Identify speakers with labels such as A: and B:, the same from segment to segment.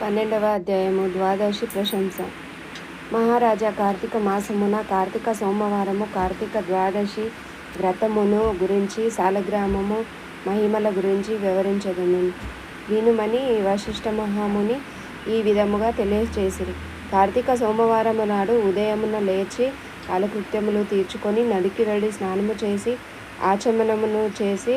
A: పన్నెండవ అధ్యాయము ద్వాదశి ప్రశంస. మహారాజా కార్తీక మాసమున కార్తీక సోమవారము కార్తీక ద్వాదశి వ్రతమును గురించి సాలగ్రామము మహిమల గురించి వివరించదును. వినుమని వశిష్ఠ మహాముని ఈ విధముగా తెలియచేసిరి కార్తీక సోమవారము నాడు ఉదయమున లేచి కాలకృత్యములు తీర్చుకొని నదికి వెళ్ళి స్నానము చేసి ఆచమనమును చేసి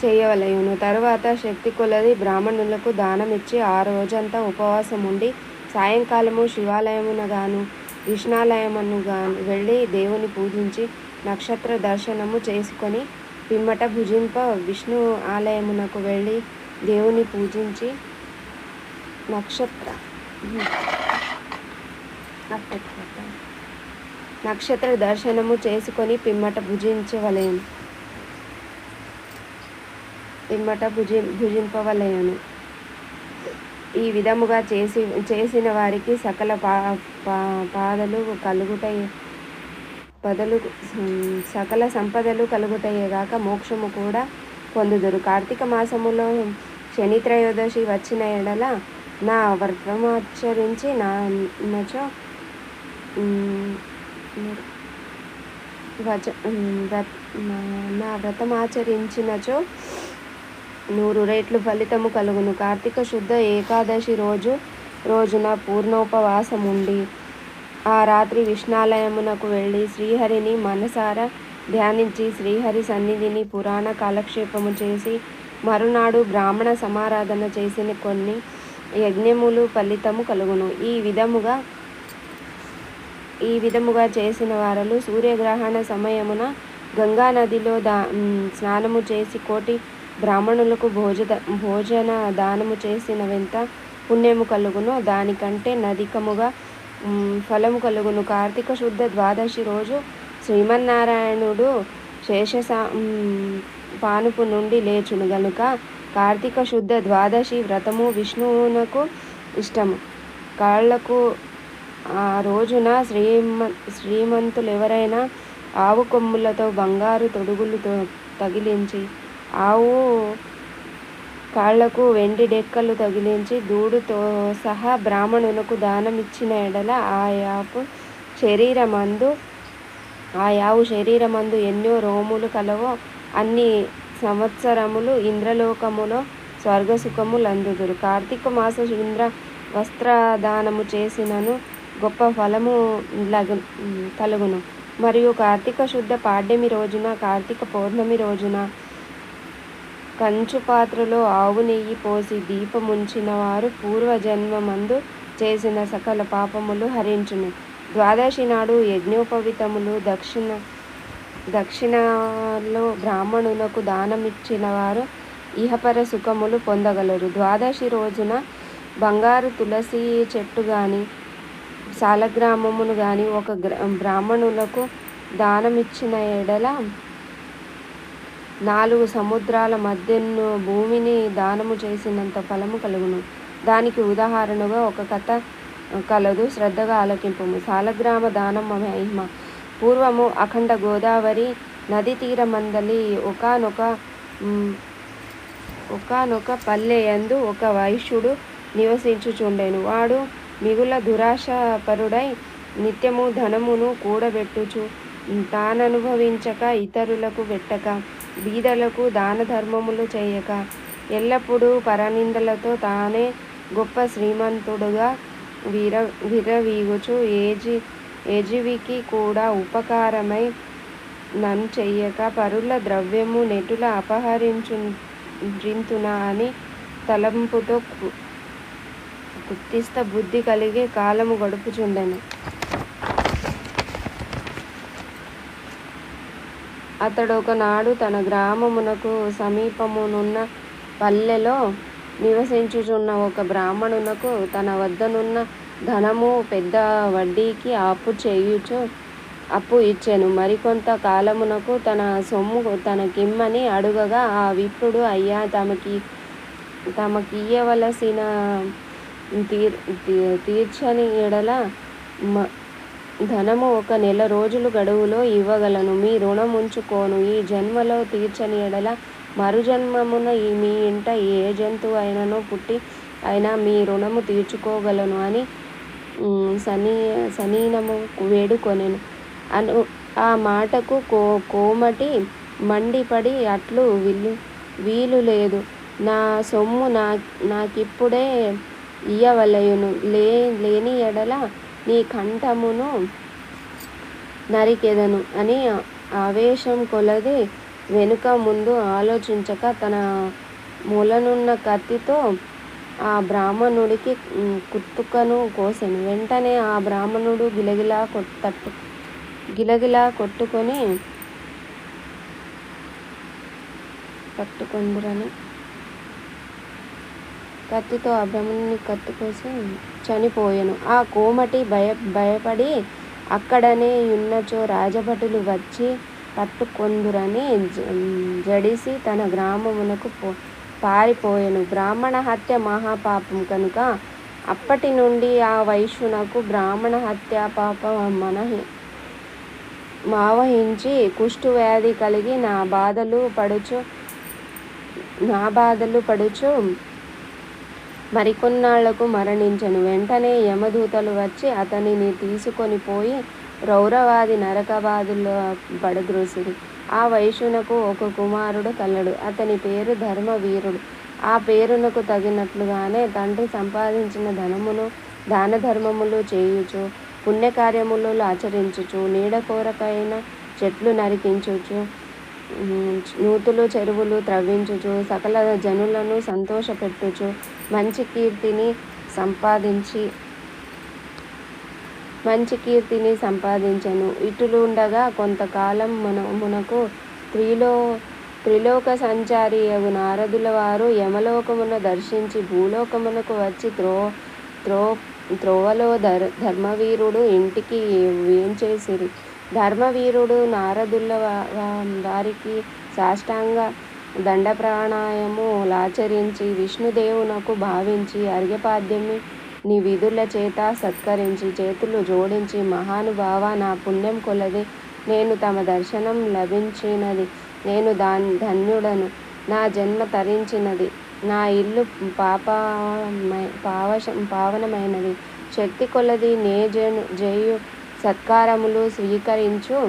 A: చేయవలయును తరువాత శక్తి కొలది బ్రాహ్మణులకు దానమిచ్చి ఆ రోజంతా ఉపవాసం ఉండి సాయంకాలము శివాలయమున గాను కృష్ణాలయమును గాను వెళ్ళి దేవుని పూజించి నక్షత్ర దర్శనము చేసుకొని పిమ్మట భుజింప విష్ణు ఆలయమునకు వెళ్ళి దేవుని పూజించి నక్షత్ర నక్షత్ర దర్శనము చేసుకొని పిమ్మట భుజించవలేము ఇమ్మట భుజి భుజింపవలయను ఈ విధముగా చేసి చేసిన వారికి సకల పా పా పాదలు కలుగుతాయి పదలు సకల సంపదలు కలుగుతాయేగాక మోక్షము కూడా పొందుదురు. కార్తీక మాసములో శని త్రయోదశి వచ్చిన ఎడల నా వ్రతమాచరించి నా నచో వచ వ్రత నా వ్రతమాచరించినచో నూరు రెట్లు ఫలితము కలుగును. కార్తీక శుద్ధ ఏకాదశి రోజు రోజున పూర్ణోపవాసం ఉండి ఆ రాత్రి విష్ణాలయమునకు వెళ్ళి శ్రీహరిని మనసారా ధ్యానించి శ్రీహరి సన్నిధిని పురాణ కాలక్షేపము చేసి మరునాడు బ్రాహ్మణ సమారాధన చేసిన కొన్ని యజ్ఞములు ఫలితము కలుగును. ఈ విధముగా ఈ విధముగా చేసిన వారలు సూర్యగ్రహణ సమయమున గంగా నదిలో దా స్నానము చేసి కోటి బ్రాహ్మణులకు భోజ భోజన దానము చేసిన వెంత పుణ్యము కలుగును. దానికంటే నదికముగా ఫలము కలుగును. కార్తీక శుద్ధ ద్వాదశి రోజు శ్రీమన్నారాయణుడు శేష పానుపు నుండి లేచును. గనుక కార్తీక శుద్ధ ద్వాదశి వ్రతము విష్ణువునకు ఇష్టము. కాళ్ళకు ఆ రోజున శ్రీమ శ్రీమంతులు ఎవరైనా ఆవు కొమ్ములతో బంగారు తొడుగులు తగిలించి ఆవు కాళ్ళకు వెండి డెక్కలు తగిలించి దూడుతో సహా బ్రాహ్మణులకు దానమిచ్చిన ఎడల ఆ యాపు శరీరమందు ఆ యావు శరీరమందు ఎన్నో రోములు కలవో అన్ని సంవత్సరములు ఇంద్రలోకములో స్వర్గసుఖములందుదురు. కార్తీక మాస ఇంద్ర వస్త్రదానము చేసినను గొప్ప ఫలము లగు కలుగును. మరియు కార్తీక శుద్ధ పాడ్యమి రోజున కార్తీక పౌర్ణమి రోజున కంచు పాత్రలో ఆవు నెయ్యి పోసి దీపముంచిన వారు పూర్వజన్మమందు చేసిన సకల పాపములు హరించును. ద్వాదశి నాడు యజ్ఞోపవితములు దక్షిణ దక్షిణలో బ్రాహ్మణులకు దానమిచ్చిన వారు ఇహపర సుఖములు పొందగలరు. ద్వాదశి రోజున బంగారు తులసి చెట్టు కానీ సాలగ్రామమును కానీ ఒక బ్రాహ్మణులకు దానమిచ్చిన ఎడల నాలుగు సముద్రాల మధ్యను భూమిని దానము చేసినంత ఫలము కలుగును. దానికి ఉదాహరణగా ఒక కథ కలదు శ్రద్ధగా ఆలకింపము. సాలగ్రామ దానం మహిమ. పూర్వము అఖండ గోదావరి నది తీరమందలి ఒకనొక ఒకనొక పల్లెయందు ఒక వైశ్యుడు నివసించుచుండెను. వాడు మిగుల దురాశపరుడై నిత్యము ధనమును కూడబెట్టుచు తాననుభవించక ఇతరులకు పెట్టక బీదలకు దాన ధర్మములు చేయక ఎల్లప్పుడూ పరనిందలతో తానే గొప్ప శ్రీమంతుడుగా విర విరవీగుచు. ఏజి ఏజీవికి కూడా ఉపకారమై నన్ను చెయ్యక పరుల ద్రవ్యము నెటుల అపహరించుంతునా అని తలంపుతో కుత్తిస్త బుద్ధి కలిగి కాలము గడుపుచుండెను. అతడు ఒకనాడు తన గ్రామమునకు సమీపమునున్న పల్లెలో నివసించుచున్న ఒక బ్రాహ్మణునకు తన వద్దనున్న ధనము పెద్ద వడ్డీకి అప్పు చేయుచు అప్పు ఇచ్చాను. మరికొంత కాలమునకు తన సొమ్ము తనకిమ్మని అడుగగా ఆ విప్పుడు అయ్యా తమకి తమకియ్యవలసిన తీర్ తీర్చని ఎడల ధనము ఒక నెల రోజులు గడువులో ఇవ్వగలను. మీ రుణం ఉంచుకోను ఈ జన్మలో తీర్చని ఎడల మరుజన్మమున ఈ మీ ఇంట ఏ జంతువు అయినను పుట్టి అయినా మీ రుణము తీర్చుకోగలను అని సనీ సనీనము వేడుకొనెను. అను ఆ మాటకు కో కోమటి మండిపడి అట్లు విల్లు వీలు లేదు నా సొమ్ము నా నాకిప్పుడే ఇయ్యవలయును లే లేని ఎడల నీ కంఠమును నరికెదను అని ఆవేశం కొలది వెనుక ముందు ఆలోచించక తన మూలనున్న కత్తితో ఆ బ్రాహ్మణుడికి కుత్తుకను కోసెను. వెంటనే ఆ బ్రాహ్మణుడు గిలగిలా కొట్టు తట్టు గిలగిలా కొట్టుకొని పట్టుకొందురని కత్తితో ఆ కత్తి కోసం చనిపోయాను. ఆ కోమటి భయ భయపడి అక్కడనే ఉన్నచో రాజభటులు వచ్చి పట్టుకొందురని జ- జడిసి తన గ్రామమునకు పో పారిపోయాను. బ్రాహ్మణ హత్య మహాపాపం కనుక అప్పటి నుండి ఆ వైశ్యునకు బ్రాహ్మణ హత్య పాపం మన మావహించి కుష్టు వ్యాధి కలిగి నా బాధలు పడుచు నా బాధలు పడుచు మరికొన్నాళ్ళకు మరణించను. వెంటనే యమదూతలు వచ్చి అతనిని తీసుకొని పోయి రౌరవాది నరకబాదుల్లో పడద్రోసిరి ఆ వైశ్యునకు ఒక కుమారుడు కలడు. అతని పేరు ధర్మవీరుడు. ఆ పేరునకు తగినట్లుగానే తండ్రి సంపాదించిన ధనమును దాన ధర్మములు చేయుచు పుణ్యకార్యములు ఆచరించుచు నీడ కోరకైన చెట్లు నరికించుచు నూతులు చెరువులు త్రవ్వించుచు సకల జనులను సంతోషపెట్టుచు మంచి కీర్తిని సంపాదించి మంచి కీర్తిని సంపాదించను. ఇటులుండగా కొంతకాలం మన మునకు త్రిలో త్రిలోక సంచారి అగు నారదుల వారు యమలోకమున దర్శించి భూలోకమునకు వచ్చి త్రో త్రో త్రోవలో ధర్ ధర్మవీరుడు ఇంటికి ఏం చేసిరి ధర్మవీరుడు నారదుల వారికి సాష్టాంగ దండ ప్రాణాయము లాచరించి విష్ణుదేవునకు భావించి అర్ఘ్యపాద్యమి నీ విధుల చేత సత్కరించి చేతులు జోడించి మహానుభావ నా పుణ్యం కొలది. నేను తమ దర్శనం లభించినది. నేను దాన్ ధన్యుడను. నా జన్మ తరించినది. నా ఇల్లు పాప పావశ పావనమైనది. శక్తి కొలది నే జను జయు సత్కారములు స్వీకరించు.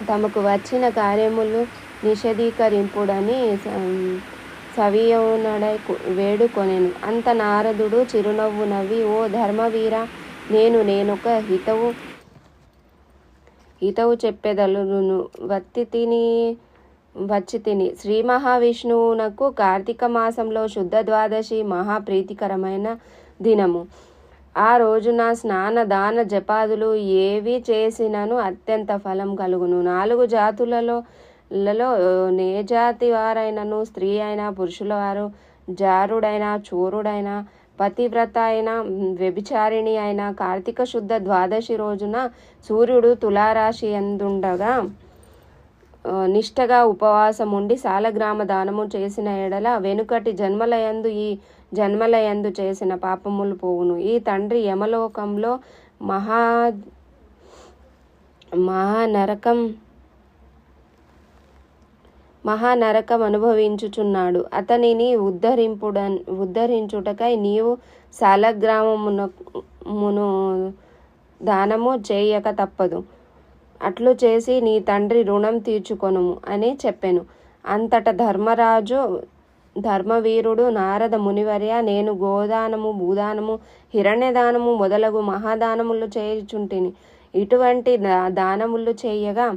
A: తమకు వచ్చిన కార్యములు నిషేధీకరింపుడని స- సవియౌనడై వేడుకొనెను. అంత నారదుడు చిరునవ్వు నవ్వి ఓ ధర్మవీర నేను నేనొక హితవు హితవు చెప్పెదలును. వత్తి తిని వచ్చి తిని. శ్రీ మహావిష్ణువునకు కార్తీక మాసంలో శుద్ధ ద్వాదశి మహాప్రీతికరమైన దినము. ఆ రోజున స్నాన దాన జపాదులు ఏవి చేసినను అత్యంత ఫలం కలుగును. నాలుగు జాతులలో లలో ఏ జాతి వారైనను స్త్రీ అయినా పురుషుల వారు జారుడైన చోరుడైన పతివ్రత అయిన వ్యభిచారిణి అయిన కార్తీక శుద్ధ ద్వాదశి రోజున సూర్యుడు తులారాశి ఎందుండగా నిష్ఠగా నిష్టగా ఉపవాసం ఉండి సాలగ్రామ దానము చేసిన ఎడల వెనుకటి జన్మలయందు ఈ జన్మలయందు చేసిన పాపములు పోవును. ఈ తండ్రి యమలోకంలో మహా మహానరకం మహానరకం అనుభవించుచున్నాడు. అతనిని ఉద్ధరింపుడ ఉద్ధరించుటకై నీవు సాలగ్రామమును దానము చేయక తప్పదు. అట్లు చేసి నీ తండ్రి రుణం తీర్చుకొనుము అని చెప్పెను. అంతట ధర్మరాజు ధర్మవీరుడు నారద మునివర్య నేను గోదానము భూదానము హిరణ్యదానము మొదలగు మహాదానములు చేయుచుంటిని. ఇటువంటి దా- దానములు చేయగా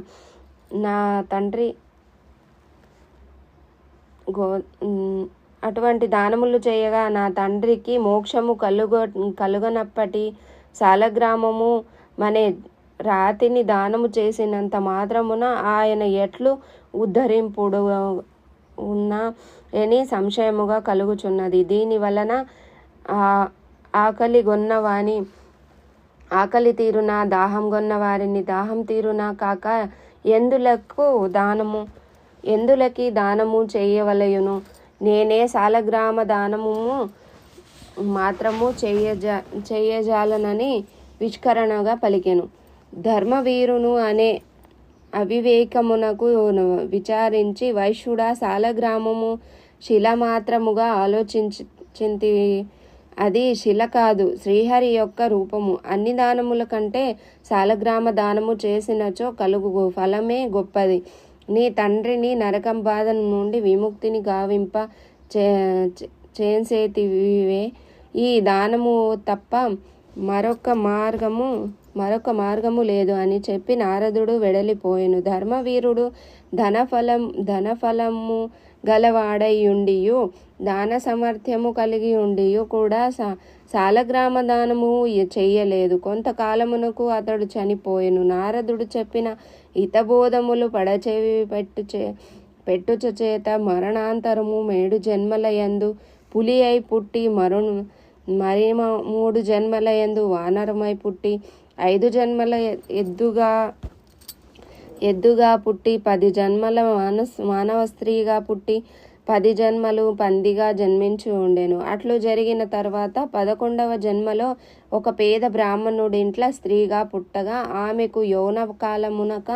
A: నా తండ్రి గో అటువంటి దానములు చేయగా నా తండ్రికి మోక్షము కలుగ కలుగనప్పటి శాలగ్రామము మనే రాతిని దానము చేసినంత మాత్రమున ఆయన ఎట్లు ఉద్ధరింపుడు ఉన్న అని సంశయముగా కలుగుచున్నది. దీని వలన ఆకలి గొన్నవాని ఆకలి తీరున దాహం గొన్న వారిని దాహం తీరున కాక ఎందులకు దానము ఎందులకి దానము చేయవలయును? నేనే సాలగ్రామ దానము మాత్రము చేయజా చేయజాలనని విష్కరణగా పలికెను. ధర్మవీరును అనే అవివేకమునకు విచారించి వైశ్యుడా సాలగ్రామము శిల మాత్రముగా ఆలోచించింది అది శిల కాదు శ్రీహరి యొక్క రూపము. అన్ని దానముల కంటే సాలగ్రామ దానము చేసినచో కలుగు ఫలమే గొప్పది. నీ తండ్రిని నరకం బాధ నుండి విముక్తిని గావింప చే చేసేటివే ఈ దానము తప్ప మరొక మార్గము మరొక మార్గము లేదు అని చెప్పి నారదుడు వెడలిపోయెను. ధర్మవీరుడు ధనఫలం ధనఫలము గలవాడయుండియు దాన సమర్థ్యము కలిగి ఉండియు కూడా శాలగ్రామదానము చేయలేదు దానము చెయ్యలేదు. కొంతకాలమునకు అతడు చనిపోయెను. నారదుడు చెప్పిన హితబోధములు పడచేవి పెట్టుచే పెట్టుచ చేత మరణాంతరము మేడు జన్మలయందు పులి అయి పుట్టి మరును మరి మూడు జన్మలయందు వానరమై పుట్టి ఐదు జన్మల ఎద్దుగా ఎద్దుగా పుట్టి పది జన్మల మానస్ మానవ స్త్రీగా పుట్టి పది జన్మలు పందిగా జన్మించి ఉండెను. అట్లు జరిగిన తర్వాత పదకొండవ జన్మలో ఒక పేద బ్రాహ్మణుడింట్ల స్త్రీగా పుట్టగా ఆమెకు యౌన కాలమునక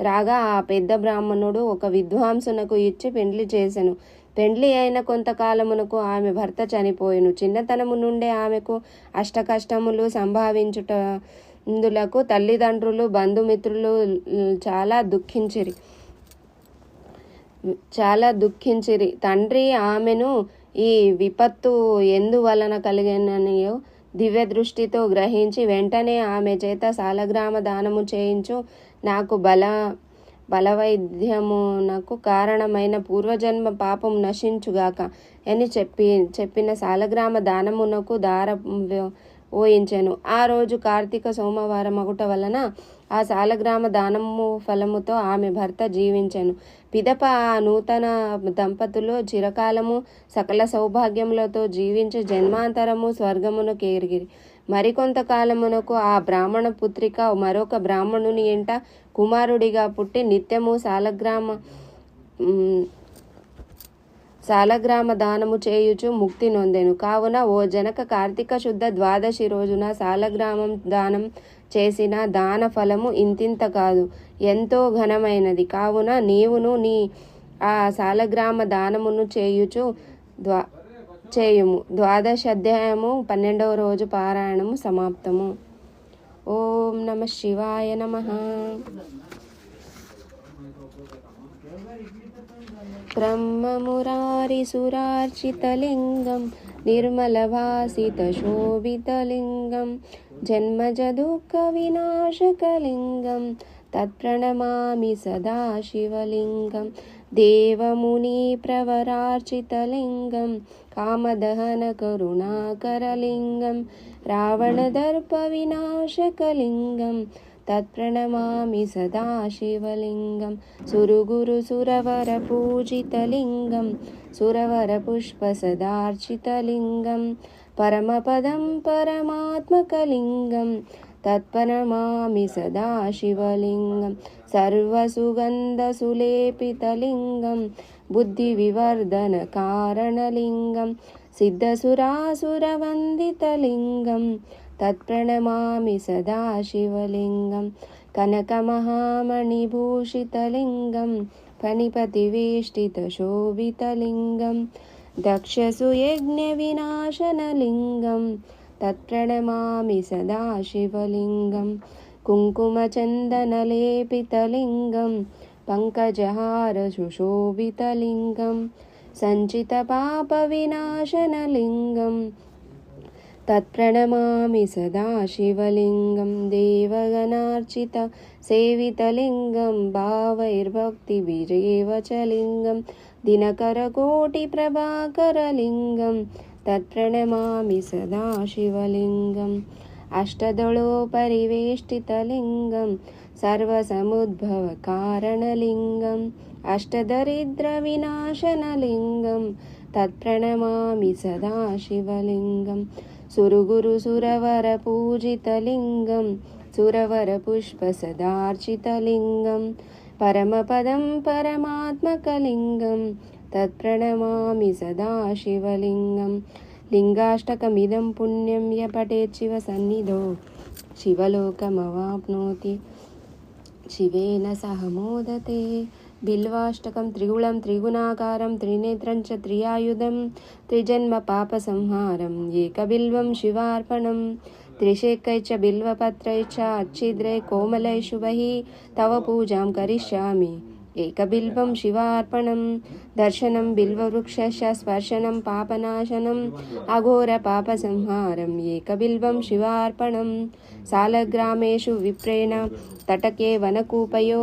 A: రాగా ఆ పెద్ద బ్రాహ్మణుడు ఒక విద్వాంసునకు ఇచ్చి పెండ్లి చేసెను. పెండ్లి అయిన కొంతకాలమునకు ఆమె భర్త చనిపోయెను. చిన్నతనము నుండే ఆమెకు అష్టకష్టములు సంభావించుట ఇందులకు తల్లిదండ్రులు బంధుమిత్రులు చాలా దుఃఖించిరి. చాలా దుఃఖించిరి. తండ్రి ఆమెను ఈ విపత్తు ఎందువలన కలిగిననియో దివ్య దృష్టితో గ్రహించి వెంటనే ఆమె చేత సాలగ్రామ దానము చేయించు. నాకు బల బలవైద్యమునకు కారణమైన పూర్వజన్మ పాపం నశించుగాక అని చెప్పి చెప్పిన సాలగ్రామ దానమునకు దార ఊహించాను ఆ రోజు కార్తీక సోమవారం అగుట వలన ఆ సాలగ్రామ దానము ఫలముతో ఆమె భర్త జీవించాను. పిదప ఆ నూతన దంపతులు చిరకాలము సకల సౌభాగ్యములతో జీవించి జన్మాంతరము స్వర్గమును కేరిగిరి మరికొంతకాలమునకు ఆ బ్రాహ్మణ పుత్రిక మరొక బ్రాహ్మణుని ఎంట కుమారుడిగా పుట్టి నిత్యము సాలగ్రామ సాలగ్రామ దానము చేయుచు ముక్తి నొందెను. కావున ఓ జనక కార్తీక శుద్ధ ద్వాదశి రోజున సాలగ్రామం దానం చేసిన దాన ఫలము ఇంతింత కాదు ఎంతో ఘనమైనది కావున నీవును నీ ఆ సాలగ్రామ దానమును చేయుచు ద్వా చేయుము ద్వాదశ అధ్యాయము పన్నెండవ రోజు పారాయణము సమాప్తము ఓం నమ శివాయ నమ ब्रह्ममुरारिसुरार्चितलिङ्गं निर्मलभासितशोभितलिङ्गं जन्मजदुःखविनाशकलिङ्गं तत्प्रणमामि सदा शिवलिङ्गं देवमुनिप्रवरार्चितलिङ्गं कामदहनकरुणाकरलिङ्गं रावणदर्पविनाशकलिङ्गं तत्प्रणमामि सदा शिवलिङ्गं सुरगुरुसुरवरपूजितलिङ्गं सुरवरपुष्पसदार्चितलिङ्गं परमपदं परमात्मकलिङ्गं तत्प्रणमामि सदा शिवलिङ्गं सर्वसुगन्धसुलेपितलिङ्गं बुद्धिविवर्धनकारणलिङ्गं सिद्धसुरासुरवन्दितलिङ्गं तत्प्रणमामि सदा शिवलिङ्गं कनकमहामणिभूषितलिङ्गं फणिपतिवेष्टितशोभितलिङ्गं दक्षसुयज्ञविनाशनलिङ्गं तत्प्रणमामि सदा शिवलिङ्गं कुङ्कुमचन्दनलेपितलिङ्गं पङ्कजहारसुशोभितलिङ्गं सञ्चितपापविनाशनलिङ्गं तत्प्रणमामि सदा शिवलिङ्गं देवगणार्चित सेवितलिङ्गं भावैर्भक्तिभिरेव च लिङ्गं दिनकरकोटिप्रभाकरलिङ्गं तत्प्रणमामि सदा शिवलिङ्गम् अष्टदलोपरिवेष्टितलिङ्गं सर्वसमुद्भवकारणलिङ्गम् अष्टदरिद्रविनाशनलिङ्गं तत्प्रणमामि सदा సురుగురు సురవర పూజితలింగం సురవర పుష్ప సదార్చితలింగం పరమపదం పరమాత్మకలింగం తత్ప్రణమామి సదాశివలింగం లింగాష్టకమిదం పుణ్యం యపటే శివ సన్నిధో శివలోకమవాప్నోతి. శివేన సహ మోదతే. బిల్వాష్టకం త్రిగుళం త్రిగుణాకారం త్రినేత్రం చ త్రియాయుధం త్రిజన్మ పాప సంహారం ఏకబిల్వం శివార్పణం త్రిశేఖైచ బిల్వపత్రైచ అచ్చిద్రే కోమలై శుభై తవ పూజాం కరిష్యామి. ఏకబిల్వం శివార్పణం దర్శనం బిల్వవృక్షశ స్పర్శనం పాపనాశనం అఘోర పాపసంహారం ఏకబిల్వం శివార్పణం సాలగ్రామేషు విప్రేణ తటకే వనకూపయో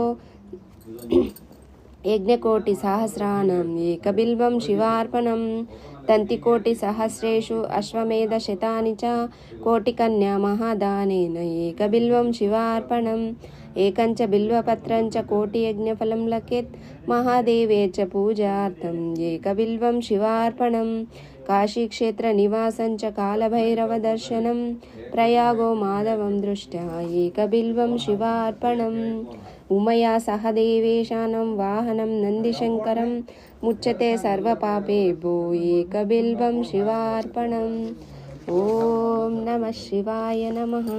A: यज्ञकोटिसहस्राणाम् एकबिल्वं शिवार्पणं, तन्तिकोटिसहस्रेषु अश्वमेधशतानि च कोटिकन्या महादानेन, एकबिल्वं शिवार्पणम् एकं च बिल्वपत्रं च कोटियज्ञफलं लखेत् महादेवे च पूजार्थम् एकबिल्वं शिवार्पणं, काशीक्षेत्रनिवासं च कालभैरवदर्शनं, प्रयागो माधवं दृष्ट्या, एकबिल्वं शिवार्पणम्। उमया सह देवेशानं वाहनं नन्दिशङ्करं मुच्यते सर्वपापेभ्यो एकबिल्वं शिवार्पणम्। ॐ नमः शिवाय नमः